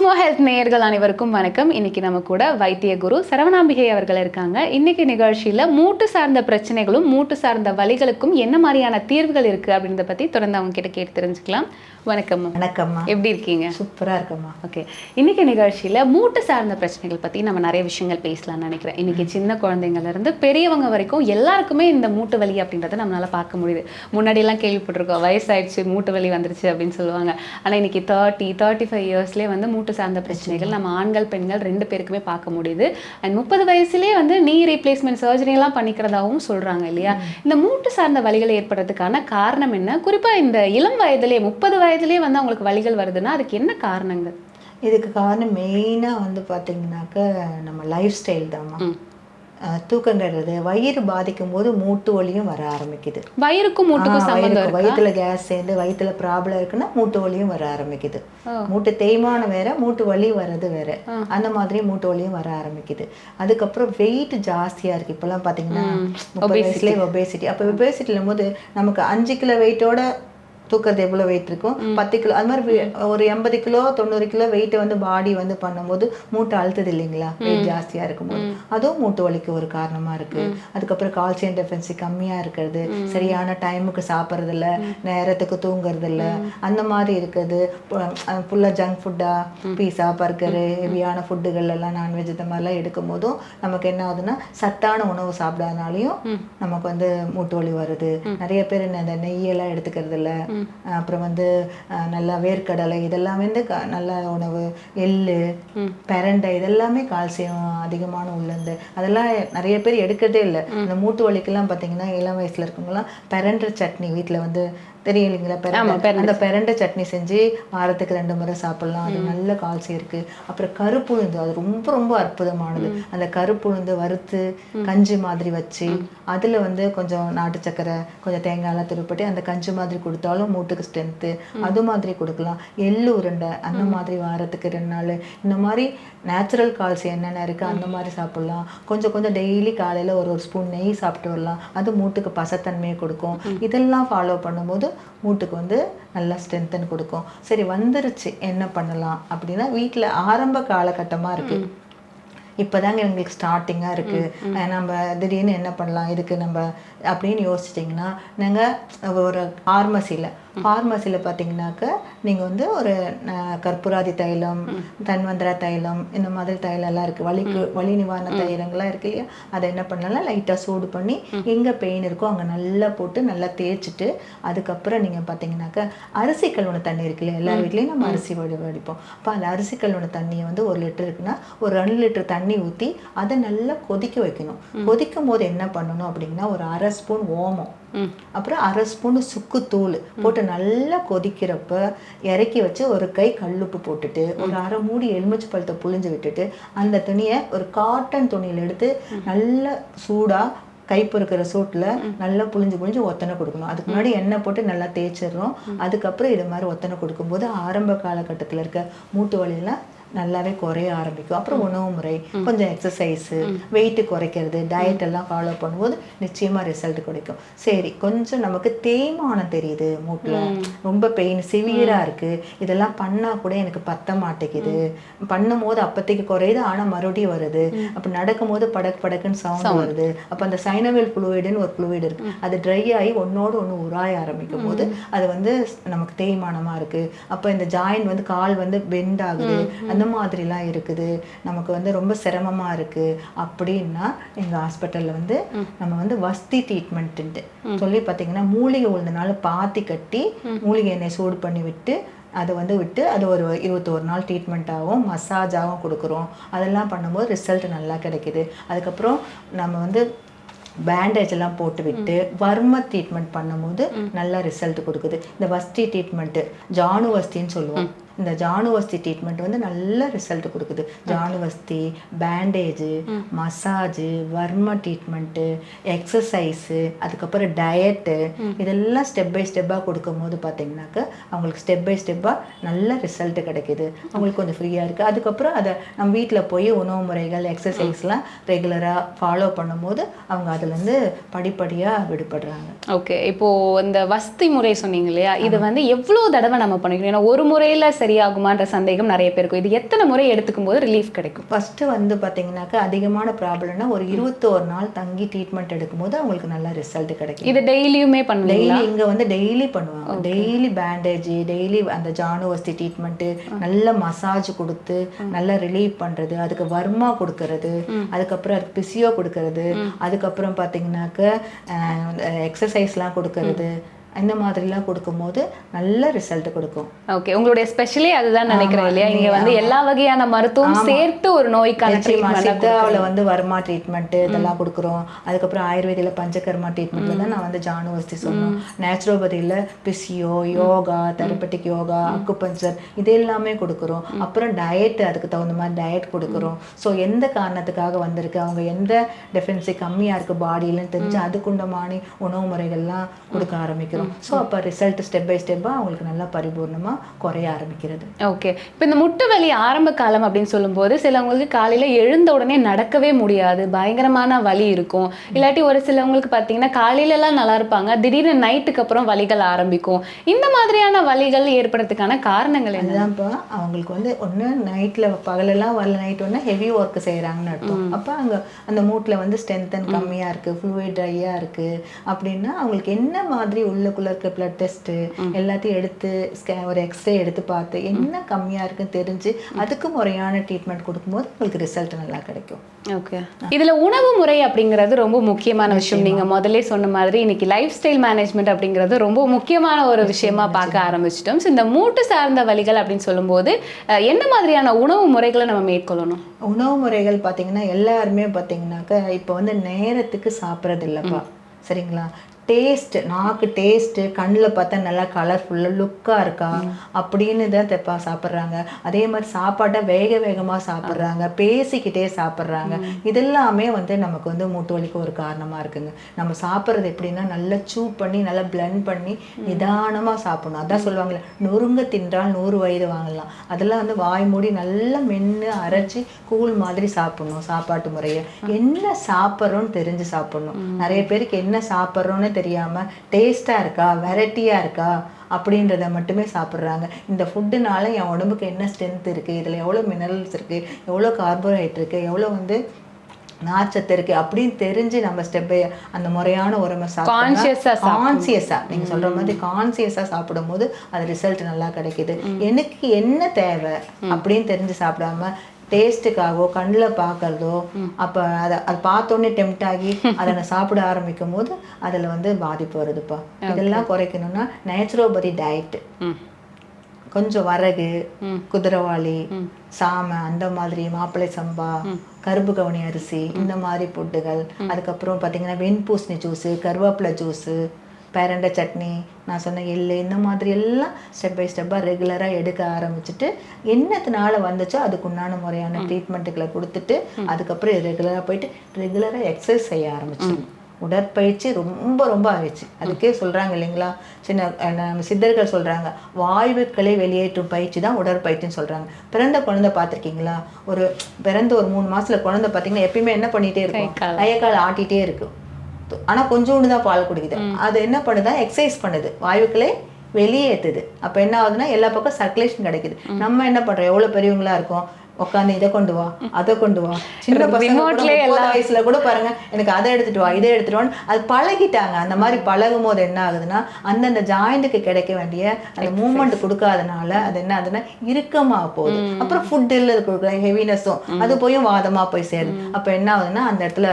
Cosmo health நேயர்கள் அனைவருக்கும் வணக்கம். இன்னைக்கு நம்ம கூட வைத்திய குரு சரவணாம்பிகை அவர்கள் இருக்காங்க. இன்னைக்கு நிகழ்ச்சியில மூட்டு சார்ந்த பிரச்சனைகளும் மூட்டு சார்ந்த வலிகளுக்கும் என்ன மாதிரியான தீர்வுகள் இருக்கு அப்படின்றத பத்தி தொடர்ந்து அவங்க கிட்ட கேட்டு தெரிஞ்சுக்கலாம். வணக்கம் வணக்கம்மா எப்படி இருக்கீங்க? சூப்பரா இருக்கம்மா. ஓகே. இன்னைக்கு நிகழ்ச்சியில மூட்டு சார்ந்த பிரச்சனைகள் பத்தி நம்ம நிறைய விஷயங்கள் பேசலாம்னு நினைக்கிறேன். இன்னைக்கு சின்ன குழந்தைங்கள்ல இருந்து பெரியவங்க வரைக்கும் எல்லாருக்குமே இந்த மூட்டு வலி அப்படின்றத நம்மளால பார்க்க முடியுது. முன்னாடி எல்லாம் கேள்விப்பட்டிருக்கோம் வயசாயிடுச்சு மூட்டு வலி வந்துருச்சு அப்படின்னு சொல்லுவாங்க. ஆனா இன்னைக்கு தேர்ட்டி தேர்ட்டி ஃபைவ் இயர்ஸ்லேயே வந்து மூட்டு சார்ந்த பிரச்சனைகள். நம்ம ஆண்கள் பெண்கள் ரெண்டு பேருக்குமே பார்க்க முடியுது. அண்ட் முப்பது வயசுலேயே வந்து நீ ரீப்ளேஸ்மெண்ட் சர்ஜரி எல்லாம் பண்ணிக்கிறதாவும் சொல்றாங்க இல்லையா? இந்த மூட்டு சார்ந்த வலிகள் ஏற்படுறதுக்கான காரணம் என்ன? குறிப்பா இந்த இளம் வயதிலே முப்பது வயதிலே வந்து அவங்களுக்கு வலிகள் வருதுன்னா அதுக்கு என்ன காரணங்கள்? இதுக்கு காரணம் மெயினாக வந்து பார்த்தீங்கன்னாக்க நம்ம லைஃப் ஸ்டைல் தான்மா கெடுறது வயிறு பாதிக்கும் போது மூட்டு வலியும் வர ஆரம்பிக்குது. வயிறுக்கும் மூட்டுக்கும் வயித்துல கேஸ் சேர்ந்து வயித்துல ப்ராப்ளம் இருக்குன்னா மூட்டு வலியும் வர ஆரம்பிக்குது. மூட்டு தேய்மானம் வேற மூட்டு வலி வர்றது வேற. அந்த மாதிரி மூட்டு வலியும் வர ஆரம்பிக்குது. அதுக்கப்புறம் வெயிட் ஜாஸ்தியா இருக்கு. இப்பெல்லாம் பாத்தீங்கன்னா முப்பது வயசுலயே ஒபேசிட்டி அப்போ ஒபேசிட்டிலும் போது நமக்கு அஞ்சு கிலோ வெயிட்டோட தூக்கிறது எவ்வளோ வெயிட் இருக்கும் பத்து கிலோ அது மாதிரி ஒரு எண்பது கிலோ தொண்ணூறு கிலோ வெயிட்டை வந்து பாடி வந்து பண்ணும்போது மூட்டை அழுத்துது இல்லைங்களா? வெயிட் ஜாஸ்தியாக இருக்கும்போது. அதுவும் மூட்டு வலிக்கு ஒரு காரணமாக இருக்கு. அதுக்கப்புறம் கால்சியம் டெஃபென்சி கம்மியாக இருக்கிறது. சரியான டைமுக்கு சாப்பிட்றது இல்ல நேரத்துக்கு தூங்குறது இல்ல அந்த மாதிரி இருக்குது. ஃபுல்லாக ஜங்க் ஃபுட்டா பீஸா பர்கரு ஹெவியான ஃபுட்டுகள் எல்லாம் நான்வெஜ் இந்த மாதிரிலாம் எடுக்கும் போதும் நமக்கு என்ன ஆகுதுன்னா சத்தான உணவு சாப்பிடாதனாலையும் நமக்கு வந்து மூட்டு வலி வருது. நிறைய பேர் இந்த இந்த நெய்யெல்லாம் எடுத்துக்கிறது இல்ல அப்புறம் வந்து நல்லா வேர்க்கடலை இதெல்லாம் வந்து க- நல்ல உணவு. எள்ளு பிரண்டை இதெல்லாமே கால்சியம் அதிகமான உள்ளது அதெல்லாம் நிறைய பேர் எடுக்கிறதே இல்லை. இந்த மூட்டு வலிக்கெல்லாம் பார்த்தீங்கன்னா இளம் வயசுல இருக்கவங்கலாம் பிரண்டை சட்னி வீட்டில் வந்து தெரியும் இல்லைங்களா பிரண்டை அந்த பிரண்டை சட்னி செஞ்சு வாரத்துக்கு ரெண்டு முறை சாப்பிடலாம். அது நல்ல கால்சியம் இருக்கு. அப்புறம் கருப்புளுந்து அது ரொம்ப ரொம்ப அற்புதமானது. அந்த கருப்புளுந்து வறுத்து கஞ்சி மாதிரி வச்சு அதுல வந்து கொஞ்சம் நாட்டு சக்கரை கொஞ்சம் தேங்காயெல்லாம் திருப்பட்டி அந்த கஞ்சி மாதிரி கொடுத்தாலும் மூட்டுக்கு ஸ்ட்ரென்த்து அது மாதிரி கொடுக்கலாம். எள்ளு உருண்டை அந்த மாதிரி வாரத்துக்கு ரெண்டு நாள். இந்த மாதிரி நேச்சுரல் கால்சியம் என்னென்ன இருக்கு அந்த மாதிரி சாப்பிடலாம். கொஞ்சம் கொஞ்சம் டெய்லி காலையில ஒரு ஒரு ஸ்பூன் நெய் சாப்பிட்டு வரலாம். அது மூட்டுக்கு பசத்தன்மையை கொடுக்கும். இதெல்லாம் ஃபாலோ பண்ணும்போது மூட்டுக்கு வந்து நல்லா ஸ்ட்ரென்தன் கொடுக்கும். சரி வந்துருச்சு என்ன பண்ணலாம்? அப்படின்னா வீட்டில் ஆரம்ப காலகட்டமாக இருக்கு. இப்போதாங்க எங்களுக்கு ஸ்டார்டிங்காக இருக்கு. அஹ் நம்ம திடீர்னு என்ன பண்ணலாம் இதுக்கு நம்ம அப்படின்னு யோசிச்சிட்டிங்கன்னா நாங்கள் ஒரு ஃபார்மசியில் ஃபார்மசியில் பார்த்தீங்கன்னாக்க நீங்கள் வந்து ஒரு கற்பூராதி தைலம் தன்வந்திர தைலம் இந்த மாதிரி தைலம் எல்லாம் இருக்குது வலிக்கு வலி நிவாரண தைலங்கள்லாம் இருக்கு இல்லையா? அதை என்ன பண்ணலாம்? லைட்டாக சூடு பண்ணி எங்கே பெயின் இருக்கோ அங்கே நல்லா போட்டு நல்லா தேய்ச்சிட்டு அதுக்கப்புறம் நீங்கள் பார்த்தீங்கன்னாக்க அரிசி கழுவுன தண்ணி இருக்கு இல்லையா? எல்லா வீட்லேயும் நம்ம அரிசி வடி வடிப்போம். அப்போ அந்த அரிசி கழுவுன தண்ணியை வந்து ஒரு லிட்டர் இருக்குன்னா ஒரு ரெண்டு லிட்டர் தண்ணி ஊற்றி அதை நல்லா கொதிக்க வைக்கணும். கொதிக்கும் போது என்ன பண்ணணும் அப்படின்னா ஒரு அரை ஸ்பூன் ஓமம். அப்புறம் அரை ஸ்பூன் சுக்குத்தூள் போட்டு நல்லா கொதிக்கிறப்ப இறக்கி வச்சு ஒரு கை கல்லுப்பு போட்டுட்டு ஒரு அரை மூடி எலுமிச்சை பழத்தை புழிஞ்சு விட்டுட்டு அந்த துணியை ஒரு காட்டன் துணியில் எடுத்து நல்லா சூடாக கை சூட்டில் நல்லா புழிஞ்சு புழிஞ்சு ஒத்தனை கொடுக்கணும். அதுக்கு முன்னாடி எண்ணெய் போட்டு நல்லா தேய்ச்சிடுறோம் அதுக்கப்புறம் இது மாதிரி ஒத்தனை கொடுக்கும்போது ஆரம்ப காலகட்டத்தில் இருக்க மூட்டு வலியெல்லாம் நல்லாவே குறைய ஆரம்பிக்கும். அப்புறம் உணவு முறை கொஞ்சம் எக்ஸசைஸு வெயிட் குறைக்கிறது டயட் எல்லாம் ஃபாலோ பண்ணும்போது நிச்சயமா ரிசல்ட் கிடைக்கும். சரி கொஞ்சம் நமக்கு தேய்மானம் தெரியுது மூட்டுல. ரொம்ப பெயின் சிவியரா இருக்கு. இதெல்லாம் பண்ணா கூட எனக்கு பத்த மாட்டேங்குது. பண்ணும் போது அப்போதைக்கு குறையுது ஆனா மறுபடியும் வருது. அப்ப நடக்கும் போது படக் படக்குன்னு சவுண்ட் வருது. அப்ப அந்த சைனவேல் ஃப்ளூயிடுன்னு ஒரு ஃப்ளூயிட் இருக்கு. அது ட்ரை ஆகி ஒன்னோடு ஒன்று உராய ஆரம்பிக்கும் போது அது வந்து நமக்கு தேய்மானமா இருக்கு. அப்ப இந்த ஜாயின் வந்து கால் வந்து பெண்ட் ஆகுது. அந்த மாதிரிலாம் இருக்குது. நமக்கு வந்து ரொம்ப சிரமமா இருக்கு. அப்படின்னா எங்க ஹாஸ்பிட்டல்ல வந்து நம்ம வந்து வஸ்தி ட்ரீட்மெண்ட்டு சொல்லி பார்த்தீங்கன்னா மூலிகை உழுந்தனால பாத்தி கட்டி மூலிகை எண்ணெய் சூடு பண்ணி விட்டு அதை வந்து விட்டு அது ஒரு இருபத்தோரு நாள் ட்ரீட்மெண்ட்டாகவும் மசாஜாகவும் கொடுக்குறோம். அதெல்லாம் பண்ணும்போது ரிசல்ட் நல்லா கிடைக்குது. அதுக்கப்புறம் நம்ம வந்து பேண்டேஜ் எல்லாம் போட்டு விட்டு வர்ம ட்ரீட்மெண்ட் பண்ணும்போது நல்ல ரிசல்ட் கொடுக்குது. இந்த வஸ்தி ட்ரீட்மெண்ட்டு ஜானு வஸ்தின்னு சொல்லுவோம். இந்த ஜானுவஸ்தி ட்ரீட்மெண்ட் வந்து நல்ல ரிசல்ட் கொடுக்குது. ஜானுவஸ்தி பேண்டேஜு மசாஜு வர்ம ட்ரீட்மெண்ட்டு எக்ஸசைஸு அதுக்கப்புறம் டயட்டு இதெல்லாம் ஸ்டெப் பை ஸ்டெப்பாக கொடுக்கும்போது பார்த்தீங்கன்னாக்க அவங்களுக்கு ஸ்டெப் பை ஸ்டெப்பாக நல்ல ரிசல்ட் கிடைக்குது. அவங்களுக்கு கொஞ்சம் ஃப்ரீயாக இருக்குது அதுக்கப்புறம் அதை நம்ம வீட்டில் போய் உணவு முறைகள் எக்ஸசைஸ்லாம் ரெகுலராக ஃபாலோ பண்ணும்போது அவங்க அதுலேருந்து படிப்படியாக விடுபடுறாங்க. ஓகே இப்போ இந்த வஸ்தி முறை சொன்னீங்க இல்லையா? இது வந்து எவ்வளவு தடவை நம்ம பண்ணிக்கணும் ஏன்னா ஒரு முறையில சரி சரியாகுமான்ற சந்தேகம் நிறைய பேருக்கும் இது எத்தனை முறை எடுத்துக்கும் போது ரிலீஃப் கிடைக்கும்? ஃபஸ்ட்டு வந்து பார்த்தீங்கன்னாக்கா அதிகமான ப்ராப்ளம்னா ஒரு இருபத்தோரு நாள் தங்கி ட்ரீட்மெண்ட் எடுக்கும்போது அவங்களுக்கு நல்ல ரிசல்ட் கிடைக்கும். இது டெய்லியுமே பண்ணுவீங்களா? டெய்லி இங்கே வந்து டெய்லி பண்ணுவாங்க. டெய்லி பேண்டேஜ் டெய்லி அந்த ஜானுவஸ்தி ட்ரீட்மெண்ட்டு நல்ல மசாஜ் கொடுத்து நல்லா ரிலீவ் பண்ணுறது அதுக்கு வர்மா கொடுக்கறது அதுக்கப்புறம் அதுக்கு பிசியோ கொடுக்கறது அதுக்கப்புறம் பார்த்தீங்கன்னாக்க எக்ஸசைஸ்லாம் கொடுக்கறது இந்த மாதிரிலாம் கொடுக்கும்போது நல்ல ரிசல்ட் கொடுக்கும். ஓகே உங்களுடைய ஸ்பெஷலே அதுதான் நினைக்கிறேன் இல்லையா? இங்க வந்து எல்லா வகையான மருத்துவம் சேர்த்து ஒரு நோய்க்கான ட்ரீட்மெண்ட் சித்தாவில் வந்து வர்மா ட்ரீட்மெண்ட் இதெல்லாம் கொடுக்குறோம். அதுக்கப்புறம் ஆயுர்வேதியில் பஞ்சகர்மா ட்ரீட்மெண்ட்ல தான் நான் வந்து ஜானுவஸ்தி சொன்னோம். நேச்சுரோபதியில் physio yoga therapeutic yoga acupuncture இது எல்லாமே கொடுக்குறோம். அப்புறம் டயட் அதுக்கு தகுந்த மாதிரி டயட் கொடுக்குறோம். ஸோ எந்த காரணத்துக்காக வந்திருக்கு? அவங்க எந்த டெஃபினன்சி கம்மியாக இருக்கு பாடியிலன்னு தெரிஞ்சு அதுக்குண்டமான உணவு முறைகள்லாம் கொடுக்க ஆரம்பிக்கிறோம். ஸோ அப்போ ரிசல்ட் ஸ்டெப் பை ஸ்டெப்பாக அவங்களுக்கு நல்லா பரிபூர்ணமாக குறைய ஆரம்பிக்கிறது. ஓகே இப்போ இந்த முட்டு வலி ஆரம்ப காலம் அப்படின்னு சொல்லும்போது சிலவங்களுக்கு காலையில எழுந்த உடனே நடக்கவே முடியாது. பயங்கரமான வலி இருக்கும். இல்லாட்டி ஒரு சிலவங்களுக்கு பார்த்தீங்கன்னா காலையில எல்லாம் நல்லா இருப்பாங்க. திடீர்னு நைட்டுக்கு அப்புறம் வலிகள் ஆரம்பிக்கும். இந்த மாதிரியான வலிகள் ஏற்படுறதுக்கான காரணங்கள் என்ன? அதுதான்ப்பா அவங்களுக்கு வந்து ஒன்று நைட்டில் பகலெல்லாம் வரல நைட் ஒன்று ஹெவி ஒர்க் செய்கிறாங்கன்னு அர்த்தம். அப்போ அங்கே அந்த மூட்டில் வந்து ஸ்ட்ரென்த்தன் கம்மியாக இருக்குது ஃப்ளூயிட் ட்ரையாக இருக்குது அப்படின்னா அவங்களுக்கு என்ன மாதிரி உள்ளுக்குள்ளே இருக்க பிளட் டெஸ்ட்டு எல்லாத்தையும் எடுத்து ஸ்கே ஒரு எக்ஸ்ரே எடுத்து பார்த்து என்ன கம்மியாக இருக்குன்னு தெரிஞ்சு அதுக்கு முறையான ட்ரீட்மெண்ட் கொடுக்கும்போது உங்களுக்கு ரிசல்ட் நல்லா கிடைக்கும். ஓகே இதுல உணவு முறை அப்படிங்கிறது ரொம்ப முக்கியமான விஷயம். நீங்க முதல்ல சொன்ன மாதிரி இன்னைக்கு லைஃப் ஸ்டைல் மேனேஜ்மெண்ட் அப்படிங்கிறது ரொம்ப முக்கியமான ஒரு விஷயமா பார்க்க ஆரம்பிச்சிட்டோம். ஸோ இந்த மூட்டு சார்ந்த வலிகள் அப்படின்னு சொல்லும்போது என்ன மாதிரியான உணவு முறைகளை நம்ம மேற்கொள்ளணும்? உணவு முறைகள் பார்த்தீங்கன்னா எல்லாருமே பார்த்தீங்கன்னாக்கா இப்போ வந்து நேரத்துக்கு சாப்பிட்றது இல்லைப்பா சரிங்களா? டேஸ்ட் நாக்கு டேஸ்ட்டு கண்ணில் பார்த்தா நல்லா கலர்ஃபுல்லாக லுக்காக இருக்கா? அப்படின்னு தான் தெப்பா சாப்பிட்றாங்க. அதே மாதிரி சாப்பாட்டை வேக வேகமாக சாப்பிட்றாங்க. பேசிக்கிட்டே சாப்பிட்றாங்க. இதெல்லாமே வந்து நமக்கு வந்து மூட்டு வலிக்கு ஒரு காரணமாக இருக்குங்க. நம்ம சாப்பிட்றது எப்படின்னா நல்லா சூ பண்ணி நல்லா blend பண்ணி நிதானமாக சாப்பிடணும். அதான் சொல்லுவாங்களே நொறுங்க தின்றால் நூறு வயது வாங்கலாம். அதெல்லாம் வந்து வாய் மூடி நல்லா மென்று அரைச்சி கூழ் மாதிரி சாப்பிடணும் சாப்பாட்டு முறையை. என்ன சாப்பிட்றோன்னு தெரிஞ்சு சாப்பிடணும். நிறைய பேருக்கு என்ன சாப்பிட்றோன்னு தெரியாம டேஸ்டா இருக்கா வெரைட்டியா இருக்கா அப்படின்றத மட்டுமே சாப்பிட்றாங்க. இந்த ஃபுட்டுனால என் உடம்புக்கு என்ன ஸ்ட்ரென்த் இருக்குது இதில் எவ்வளோ மினரல்ஸ் இருக்குது எவ்வளோ கார்போஹைட்ரேட் இருக்குது எவ்வளோ வந்து நார்ச்சத்து இருக்கு அப்படின்னு தெரிஞ்சு நம்ம ஸ்டெப் அந்த முறையான உரமை Conscious ஆ சாப்பிடணும். கான்சியஸா நீங்க சொல்ற மாதிரி கான்சியஸா சாப்பிடும்போது அது ரிசல்ட் நல்லா கிடைக்குது. எனக்கு என்ன தேவை அப்படின்னு தெரிஞ்சு சாப்பிடாம டேஸ்ட்டுக்காகவோ கண்ணில் பார்க்கறதோ அப்போ அதை அது பார்த்தோன்னே டெம்ட் ஆகி அதை நான் சாப்பிட ஆரம்பிக்கும் போது அதில் வந்து பாதிப்பு வருதுப்பா. இதெல்லாம் குறைக்கணும்னா நேச்சுரோபதி டயட்டு கொஞ்சம் வரகு குதிரவாளி சாமை அந்த மாதிரி மாப்பிள்ளை சம்பா கருப்பு கவுனி அரிசி இந்த மாதிரி ஃபுட்டுகள் அதுக்கப்புறம் பார்த்தீங்கன்னா வெண்பூசணி ஜூஸு கருவேப்பிலை ஜூஸு பேரண்டை சட்னி நான் சொன்ன எள்ளு இந்த மாதிரி எல்லாம் ஸ்டெப் பை ஸ்டெப்பாக ரெகுலராக எடுக்க ஆரம்பிச்சுட்டு என்னத்தினால வந்துச்சோ அதுக்குண்டான முறையான ட்ரீட்மெண்ட்டுகளை கொடுத்துட்டு அதுக்கப்புறம் ரெகுலராக போயிட்டு ரெகுலராக எக்ஸசைஸ் செய்ய ஆரம்பிச்சிடும் உடற்பயிற்சி ரொம்ப ரொம்ப ஆயிடுச்சு. அதுக்கே சொல்றாங்க இல்லைங்களா? சின்ன சித்தர்கள் சொல்றாங்க வாயுக்களை வெளியேற்றும் பயிற்சி தான் உடற்பயிற்சின்னு சொல்றாங்க. பிறந்த குழந்தை பார்த்திருக்கீங்களா? ஒரு பிறந்த ஒரு மூணு மாசத்துல குழந்தை பார்த்தீங்கன்னா எப்பயுமே என்ன பண்ணிட்டே இருக்கும்? கை கால். கையை கால் ஆட்டிட்டே இருக்கும். ஆனா கொஞ்சோண்டு தான் பால் குடிக்குது. அது என்ன பண்ணுதா எக்ஸசைஸ் பண்ணுது. வாயுக்களை வெளியேற்றுது அப்ப என்ன ஆகுதுன்னா எல்லா பக்கம் சர்க்குலேஷன் கிடைக்குது. நம்ம என்ன பண்றோம்? எவ்வளவு பெரியவங்களா இருக்கோம்? உட்காந்து இதை கொண்டு வா அதை கொண்டு வா. சின்ன பசங்க வயசுல கூட பாருங்க எனக்கு அதை எடுத்துட்டு வா இதை எடுத்துட்டு வான்னு. அது பழகிட்டாங்க. அந்த மாதிரி பழகும் போது என்ன ஆகுதுன்னா அந்தந்த ஜாயிண்ட்டுக்கு கிடைக்க வேண்டிய அந்த மூமெண்ட் கொடுக்காதனால அது என்ன ஆகுதுன்னா இறுக்கமா போகுது. அப்புறம் ஃபுட் இல்லை கொடுக்குற ஹெவினஸும் அது போய் வாதமா போய் சேருது. அப்ப என்ன ஆகுதுன்னா அந்த இடத்துல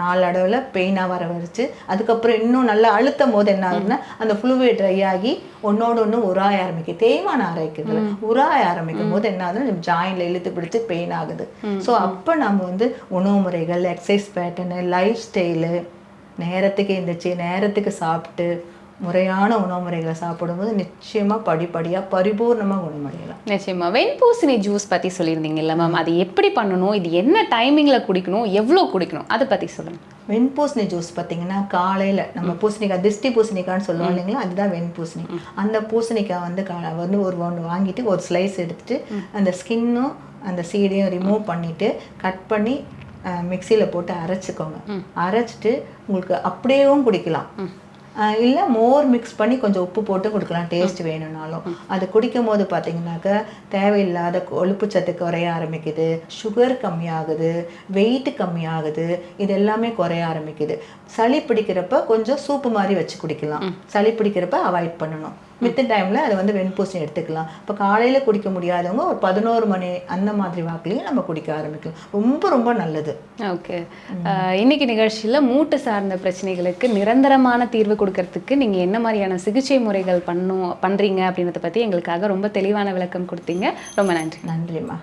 நாளடைவுல பெயினா வர வச்சு அதுக்கப்புறம் இன்னும் நல்லா அழுத்தும் போது என்ன ஆகுதுன்னா அந்த ஃப்ளூவிட் ட்ரை ஆகி ஒன்னோட ஒண்ணு உராய ஆரம்பிக்கும் தேய்மானம் ஆரம்பிக்குதுல உராய ஆரம்பிக்கும் போது என்ன ஆகுதுன்னா ஜாயின்ல இழுத்து பிடிச்சு பெயின் ஆகுது. ஸோ அப்போ நம்ம வந்து உணவு முறைகள் எக்ஸசைஸ் பேட்டர்னு லைஃப் ஸ்டைலு நேரத்துக்கு எந்திரிச்சு நேரத்துக்கு சாப்பிட்டு முறையான உணவு முறைகளை சாப்பிடும்போது நிச்சயமா படிப்படியா பரிபூர்ணமா குணமடையலாம். நிச்சயமா. வெண்பூசணி ஜூஸ் பத்தி சொல்லியிருந்தீங்கல்ல மேம் அது எப்படி பண்ணணும்? இது என்ன டைமிங்ல குடிக்கணும்? எவ்வளோ குடிக்கணும்? அதை பத்தி சொல்லுங்க. வெண்பூசணி ஜூஸ் பார்த்தீங்கன்னா காலையில் நம்ம பூசணிக்காய் திஷ்டி பூசணிக்காய்னு சொல்லுவோம் இல்லைங்களா? அதுதான் வெண்பூசணி அந்த பூசணிக்காய் வந்து கா வந்து ஒரு ஒன்று வாங்கிட்டு ஒரு ஸ்லைஸ் எடுத்துட்டு அந்த ஸ்கின்னும் அந்த சீடையும் ரிமூவ் பண்ணிட்டு கட் பண்ணி மிக்சியில் போட்டு அரைச்சிக்கோங்க. அரைச்சிட்டு உங்களுக்கு அப்படியேவும் குடிக்கலாம். இல்லை மோர் மிக்ஸ் பண்ணி கொஞ்சம் உப்பு போட்டு கொடுக்கலாம் டேஸ்ட் வேணும்னாலும். அது குடிக்கும் போது பார்த்தீங்கன்னாக்க தேவையில்லாத கொழுப்பு சத்து குறைய ஆரம்பிக்குது சுகர் கம்மியாகுது வெயிட் கம்மியாகுது இது எல்லாமே குறைய ஆரம்பிக்குது. சளி பிடிக்கிறப்ப கொஞ்சம் சூப்பு மாதிரி வச்சு குடிக்கலாம். சளி பிடிக்கிறப்ப அவாய்ட் பண்ணணும். மித்த டைமில் அதை வந்து வெண்பூசணி எடுத்துக்கலாம். இப்போ காலையில் குடிக்க முடியாதவங்க ஒரு பதினோரு மணி அந்த மாதிரி வாக்குலையும் நம்ம குடிக்க ஆரம்பிக்கலாம். ரொம்ப ரொம்ப நல்லது. ஓகே இன்னைக்கு நிகழ்ச்சியில மூட்டு சார்ந்த பிரச்சனைகளுக்கு நிரந்தரமான தீர்வு கொடுக்கறதுக்கு நீங்க என்ன மாதிரியான சிகிச்சை முறைகள் பண்ணும் பண்றீங்க அப்படின்றத பத்தி எங்களுக்காக ரொம்ப தெளிவான விளக்கம் கொடுத்தீங்க. ரொம்ப நன்றி. நன்றிம்மா.